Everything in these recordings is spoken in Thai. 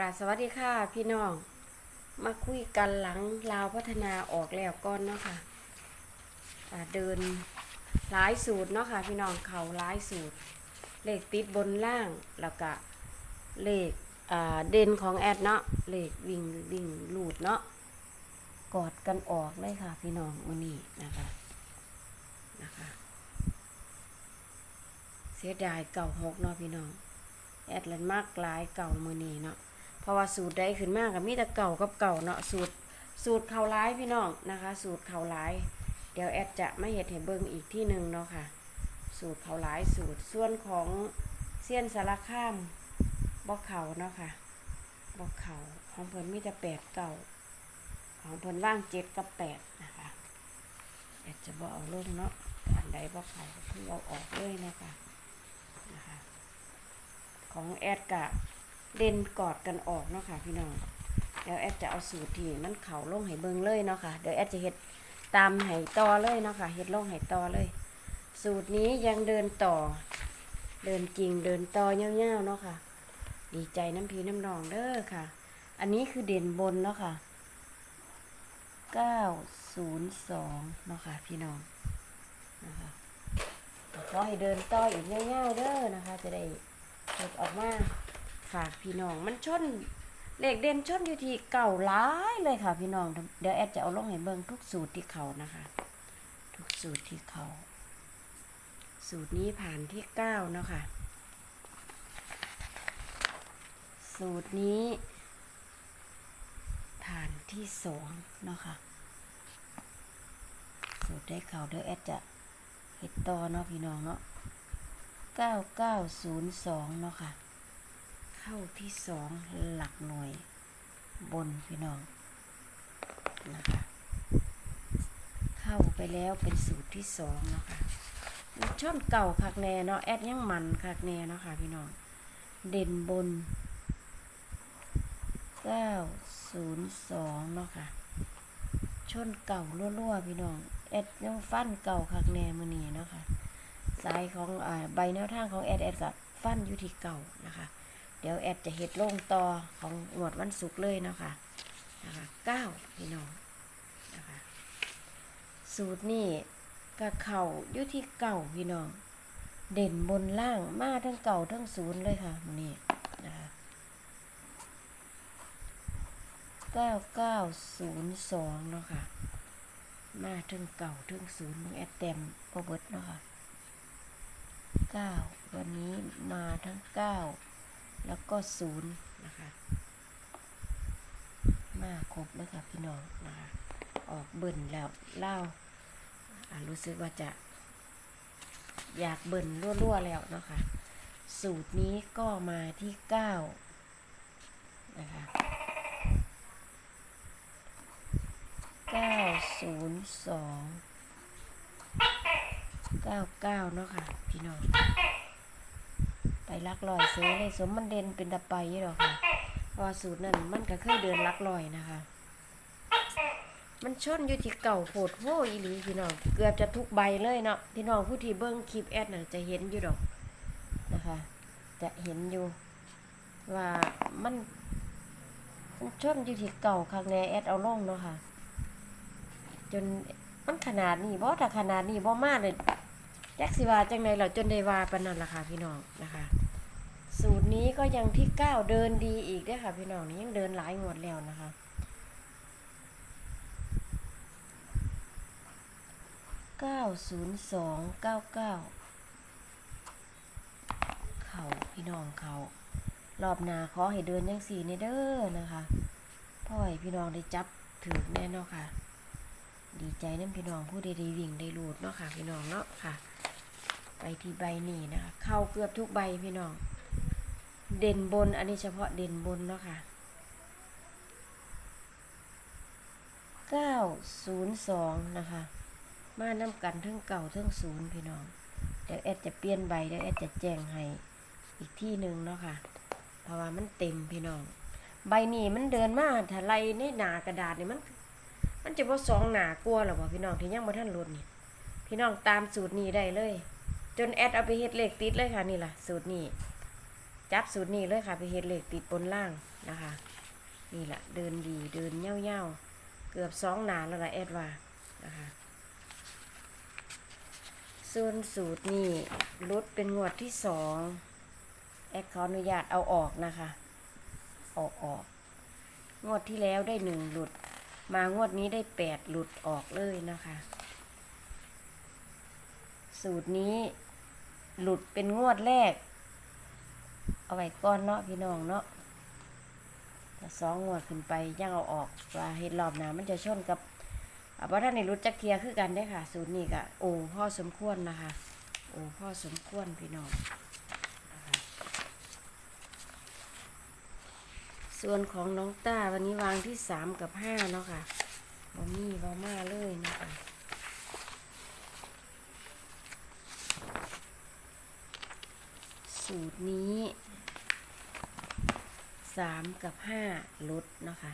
กราบสวัสดีค่ะพี่น้อง มาคุยกันหลังลาวพัฒนาออกแล้วก่อนเนาะค่ะอ่าเดินหลายสูตรเนาะค่ะพี่น้องเขาหลายสูตร เลขติดบนล่างแล้วก็เลขเด่นของแอดเนาะเลขวิ่งวิ่งหลูดเนาะกอดกันออกเลยค่ะ พี่น้องมือนี้นะคะนะคะ เสียดายเก่าหกเนาะพี่น้องแอดลันมากหลายเก่ามือนี้เนาะ เพราะว่าสูตรใดขึ้นมากกับมีแต่เก่ากับเก่าเนาะสูตรสูตรเขาร้ายพี่น้องนะคะ สูตรเขาร้าย เดี๋ยวแอดจะไม่เห็ดให้เบิ่งอีกที่หนึ่งเนาะค่ะ สูตรเขาร้ายสูตรส่วนของเซียนสารข้ามบอกเขาเนาะค่ะบอกเขาของเพิ่นมีแต่แปดเก่าของเพิ่นว่างเจ็ดกับแปดนะคะแอดจะบอกเอาลงเนาะอันใดบอกเขาก็คือเอาออกเลยนะคะนะคะของแอดกะ เด่นกอดกันออกเนาะค่ะพี่น้องเดี๋ยวแอดจะเอาสูตรที่มันเข่าลงให้เบิงเลยเนาะค่ะเดี๋ยวแอดจะเฮ็ดตามให้ต่อเลยเนาะค่ะเฮ็ดลงให้ต่อเลย สูตรนี้ยังเดินต่อ เดินจริงเดินต่อเงี้ยวๆเนาะค่ะ ดีใจน้ำพีน้ำนองเด้อค่ะ อันนี้คือเด่นบนเนาะค่ะ902เนาะค่ะพี่น้องนะคะขอให้เดินต่ออีกเงี้ยวๆเด้อนะคะ จะได้เก็บออกมา ฝากพี่น้อง มันชนเลขเด่นชนอยู่ที่เก่าหลายเลยค่ะพี่น้อง เดี๋ยวแอดจะเอาลงให้เบิ่งทุกสูตรที่เขานะคะ ทุกสูตรที่เขา สูตรนี้ผ่านที่เก้าเนาะค่ะ สูตรนี้ผ่านที่สองเนาะค่ะ สูตรได้เขาเดี๋ยวแอดจะเฮ็ดต่อเนาะพี่น้องเนาะ9902เนาะค่ะ เข้าที่สองหลักหน่วยบนพี่น้องนะคะ เข้าไปแล้วเป็นสูตรที่สองเนาะค่ะช่อนเก่าคักแน่เนาะแอดยังมันคักแน่เนาะค่ะพี่น้อง เด่นบน902เนาะค่ะ ชนเก่ารั่วๆพี่น้องแอดยังฟันเก่าคักแน่มือนี้เนาะค่ะสายของอใบแนวทางของแอดแอดกับฟันอยู่ที่เก่านะคะ เดี๋ยวแอดจะเฮ็ดลงต่อของงวดวันศุกร์เลยนะคะนะคะเก้าพี่น้องนะคะสูตรนี่ก็เข่าอยู่ที่เก่าพี่น้อง เด่นบนล่างมาทั้งเก่าทั้งศูนย์เลยค่ะมื้อนี่นะคะเก้าเก้าศูนย์สองเนาะค่ะมาทั้งเก่าทั้งศูนย์มึงแอดเต็มพอเบิดเนาะค่ะเก้าวันนี้มาทั้งเก้า แล้วก็ศูนย์นะคะมาครบแล้วค่ะพี่น้องนะคะออกเบิ่นแล้วเล่ารู้สึกว่าจะอยากเบิ่นรั่วๆแล้วเนาะคะ สูตรนี้ก็มาที่เก้านะคะเก้าศูนย์สองเก้าเก้าเนาะค่ะ พี่น้อง ลักลอยซื้อเลยสมมันเด่นเป็นตะไปยี่หรอกค่ะพราะว่าสูตรนั้นมันก็เคยเดินลักลอยนะคะ มันชนอยู่ที่เก่าโผดโหอีหลีพี่น้องเกือบจะทุกใบเลยเนาะพี่น้องผู้ที่เบิ้งคลิปแอดน่ะจะเห็นอยู่ดอกนะคะ จะเห็นอยู่ว่ามันมันชนอยู่ที่เก่าข้างในแอดเอาลงเนาะค่ะ จนมันขนาดนี้บ่ถ้าขนาดนี้บ่มาเลยแจ็คสิวาจังไดเราจนได้วาปานนั้นล่ะค่ะพี่น้องนะคะ สูตรนี้ก็ยังที่เก้าเดินดีอีกด้อค่ะพี่น้องนี่ยังเดินหลายงวดแล้วนะคะเก้าศูนย์สองเก้าเก้าเขาพี่น้องเขารอบหนาขอให้เดินยังสี่ในเด้อนะคะพ่อให้พี่น้องได้จับถือแน่เนาะค่ะ ดีใจน้ำพี่น้องผู้ใดได้วิ่งได้รูดเนาะค่ะ พี่น้องเนาะค่ะ ไปที่ใบนี้นะคะ เข้าเกือบทุกใบพี่น้อง เด่นบน อันนี้เฉพาะเด่นบนเนาะค่ะเก้าศูนย์สองนะคะ มาน้ำกันทั้งเก่าทั้งศูนย์พี่น้อง เดี๋ยวแอดจะเปลี่ยนใบเดี๋ยวแอดจะแจ้งให้อีกที่หนึ่งเนาะค่ะ เพราะว่ามันเต็มพี่น้อง ใบนี้มันเดินมาถ้าไล่ในหนากระดาษนี่มัน มันจะว่าสองหนากลัวหรอวะพี่น้องที่ยังบ่ทันลดนี่ พี่น้องตามสูตรนี้ได้เลย จนแอดเอาไปเฮ็ดเลขติดเลยค่ะนี่ล่ะสูตรนี้ จับสูตรนี้เลยค่ะ ไปเฮ็ดเหล็กติดบนล่างนะคะ นี่แหละเดินดีเดินเง่าๆเกือบสองหนาแล้วนะแอดว่านะคะส่วนสูตรนี่รุดเป็นงวดที่สองแอดขออนุญาตเอาออกนะคะออกออก งวดที่แล้วได้หนึ่งหลุด มางวดนี้ได้แปดหลุดออกเลยนะคะ สูตรนี้หลุดเป็นงวดแรก เอาไว้ก่อนเนาะพี่น้องเนาะแต่สองงวดขึ้นไปยังเอาออกว่าเห็ดรอบหนามันจะชนกับเพราะท่านในรุดจักเทียคือกันได้ค่ะ สูตรนี้ก็โอ้พ่อสมควรนะคะ โอ้พ่อสมควรพี่น้องส่วนของน้องต้าวันนี้วางที่สามกับห้าเนาะค่ะบอมี่บอมาเลยนะคะ สูตรนี้สามกับห้าลดเนาะคะ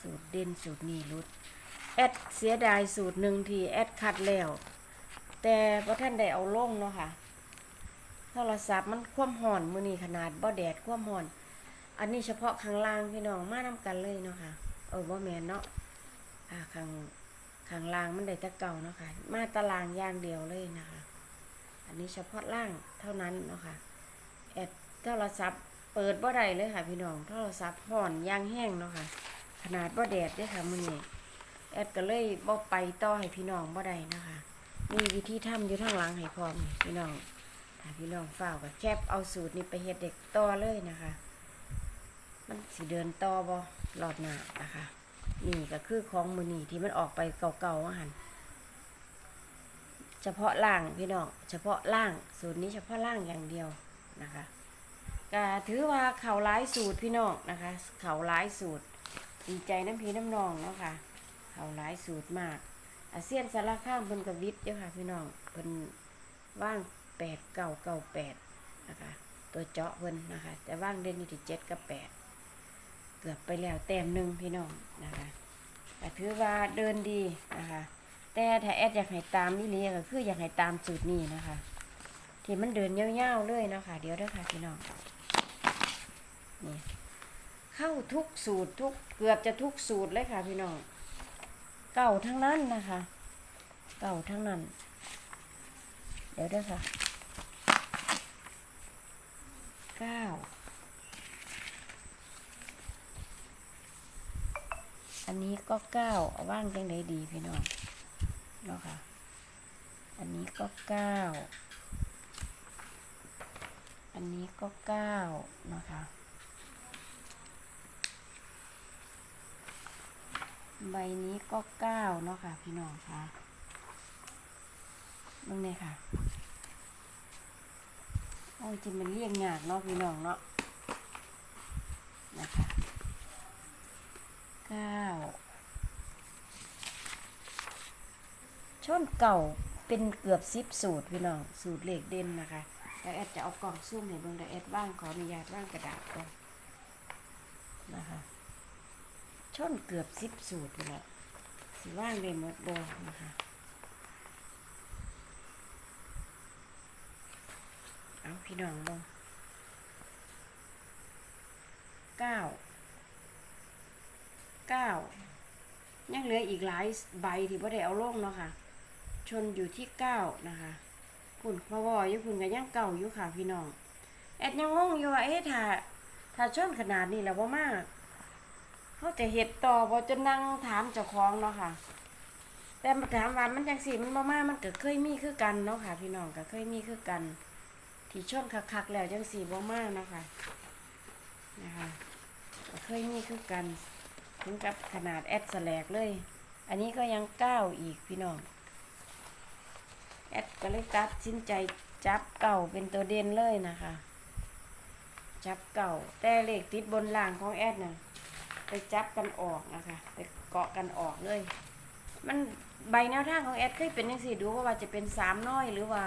สูตรเด่นสูตรนี้ลดแอดเสียดายสูตรหนึ่งที่แอดคัดแล้ว แต่พอท่านได้เอาลงเนาะค่ะโทรศัพท์มันคว่ำห่อนมือนี่ขนาดบ่แดดคว่ำห่อน อันนี้เฉพาะข้างล่างพี่น้องมานํกันเลยเนาะค่ะเออบ่แมนเนาะอ่าข้างข้างล่างมันได้ตะเก่าเนาะค่ะมาตารางอย่างเดียวเลยนะคะ อันนี้เฉพาะล่างเท่านั้นเนาะค่ะแอดโทรศัพท์เปิดบ่ได้เลยค่ะ พี่น้องโทรศัพท์ห่อนยางแห้งเนาะค่ะ ขนาดบ่แดดด้วยค่ะมือนี้แอดก็เลยบ่ไปต่อให้พี่น้องบ่ได้นะคะมีวิธีทำอยู่ทางหลังให้พร้อมพี่น้องถ้าพี่น้องฝ้าวก็แคปเอาสูตรนี้ไปเฮ็ดเด็กต่อเลยนะคะ มันสิเดินต่อบ่รอบหน้านะคะ นี่ก็คือของมือนีที่มันออกไปเก่าๆว่าหัน เฉพาะล่างพี่น้องเฉพาะล่างสูตรนี้เฉพาะล่างอย่างเดียวนะคะก็ถือว่าเข่าร้ายสูตรพี่น้องนะคะ เข่าร้ายสูตรดีใจน้ำพีน้ำนองเนาะค่ะเข่าร้ายสูตรมากอาเซียนสารข้ามเพิ่นกับวิทย์เด้อค่ะพี่น้องเพิ่นว่างแปดเก้าเก้าแปดนะคะตัวเจาะเพิ่นนะคะ แต่ว่างเด่นอยู่ที่เจ็ดกับแปดเกือบไปแล้วแต้มหนึ่งพี่น้องนะคะแต่ถือว่าเดินดีนะคะ แต่ถ้าแอดอยากให้ตามนี่เลยก็คืออยากให้ตามสูตรนี้นะคะ ที่มันเดินยาวๆเลยเนาะคะเดี๋ยวเด้อค่ะพี่น้องนี่เข้าทุกสูตรทุกเกือบจะทุกสูตรเลยค่ะพี่น้องเก่าทั้งนั้นนะคะ เก่าทั้งนั้น เดี๋ยวเด้อค่ะเก้าอันนี้ก็เก้าเอาว่างจังไดดีพี่น้อง เนาะค่ะ อันนี้ก็เก้า อันนี้ก็เก้านะคะ ใบนี้ก็เก้าเนาะค่ะ พี่น้องค่ะมึงเนี่ยค่ะ โอ้ยจิมันเรียงยากเนาะพี่น้องเนาะนะคะเก้า ชนเก่าเป็นเกือบซิปสูตรพี่น้องสูตรเหล็กเด่นนะคะแล้วแอดจะเอากล่องซุ่มให้เบิ่งแต่แอดว่างขออนุญาตว่างกระดาษก่อนนะคะชนเกือบซิปสูตรพี่น้องสิว่างเลยหมดบอนะคะเอาพี่น้องเบงเก้าเก้ายังเหลืออีกหลายใบที่พ่ได้เอาลงเนาะค่ะ ชนอยู่ที่เก้านะคะคุณพ่อวออยู่คุณก็ยังเก่าอยู่ค่ะพี่น้อง แอดยังงงอยู่ว่าเอ๊ะถ้าถ้าชนขนาดนี้แล้วว่ามากเขาจะเห็ดต่อบ่จะนั่งถามเจ้าของเนาะค่ะ แต่มาถามว่ามันจังสีมันบ่มามันก็เคยมีคือกันเนาะค่ะ พี่น้องก็เคยมีคือกัน ที่ชนคักๆแล้วจังสีบ่มากเนาะค่ะนะคะก็เคยมีคือกันถึงกับขนาดแอดสแลกเลย อันนี้ก็ยังเก้าอีกพี่น้อง แอดก็เลยตัดสินใจจับเก่าเป็นตัวเด่นเลยนะคะ จับเก่าแต่เลขติดบนล่างของแอดน่ะไปจับกันออกนะคะไปเกาะกันออกเลย มันใบแนวทางของแอดเคยเป็นยังสี่ดูว่าจะเป็นสามน้อยหรือว่า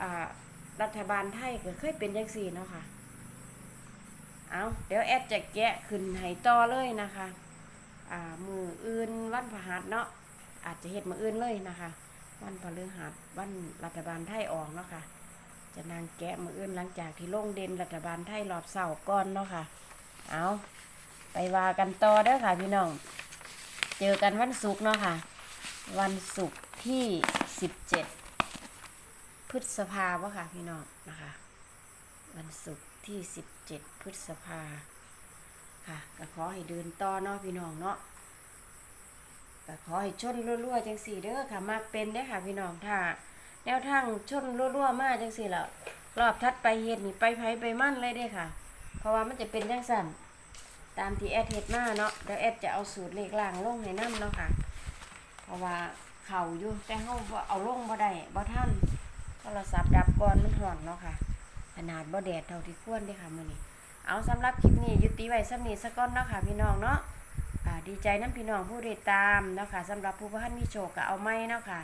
อ่ารัฐบาลไทยก็เคยเป็นยังสี่เนาะค่ะเอาเดี๋ยวแอดจะแกะขึ้นให้ต่อเลยนะคะ อ่ามืออื่นวันพฤหัสเนาะอาจจะเฮ็ดมืออื่นเลยนะคะ วันพฤหัสวันรัฐบาลไทยออกเนาะค่ะ จะนางแกะมืออื่นหลังจากที่ลงเด่นรัฐบาลไทยรอบเสาร์ก่อนเนาะค่ะ เอาไปว่ากันต่อเด้อค่ะพี่น้อง เจอกันวันศุกร์เนาะค่ะ วันศุกร์ที่สิบเจ็ดพฤษภาวะค่ะพี่น้องนะคะ วันศุกร์ที่สิบเจ็ดพฤษภาค่ะก็ขอให้เดินต่อเนาะพี่น้องเนาะ ก็ขอให้ชนรั่วๆจังสี่เด้อค่ะมากเป็นเด้อค่ะพี่น้องถ้าแนวทางชนรั่วๆมากจังสี่แล้วรอบทัดไปเฮ็ดนี่ไปไผไปมั่นเลยเด้ค่ะ เพราะว่ามันจะเป็นจังสั่นตามที่แอดเฮ็ดมาเนาะเดี๋ยวแอดจะเอาสูตรเลขล่างลงให้นํเนาะค่ะ เพราะว่าเข่าอยู่แต่เฮาเอาลงบ่ได้บ่ทันโทรศัพท์ดับก่อนมันห่อนเนาะค่ะ ขนาดบ่แดดเท่าที่ควรเด้ค่ะมื้อนี้เอาสำหรับคลิปนี้ยุติไว้สำนี้ซะก่อนเนาะค่ะพี่น้องเนาะ ดีใจน้ำพี่น้องผู้ติดตามเนาะค่ะสำหรับผู้พันมีโชคก็เอาไม่เนาะค่ะ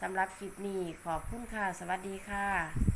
สำหรับคลิปนี้ขอบคุณค่ะ สวัสดีค่ะ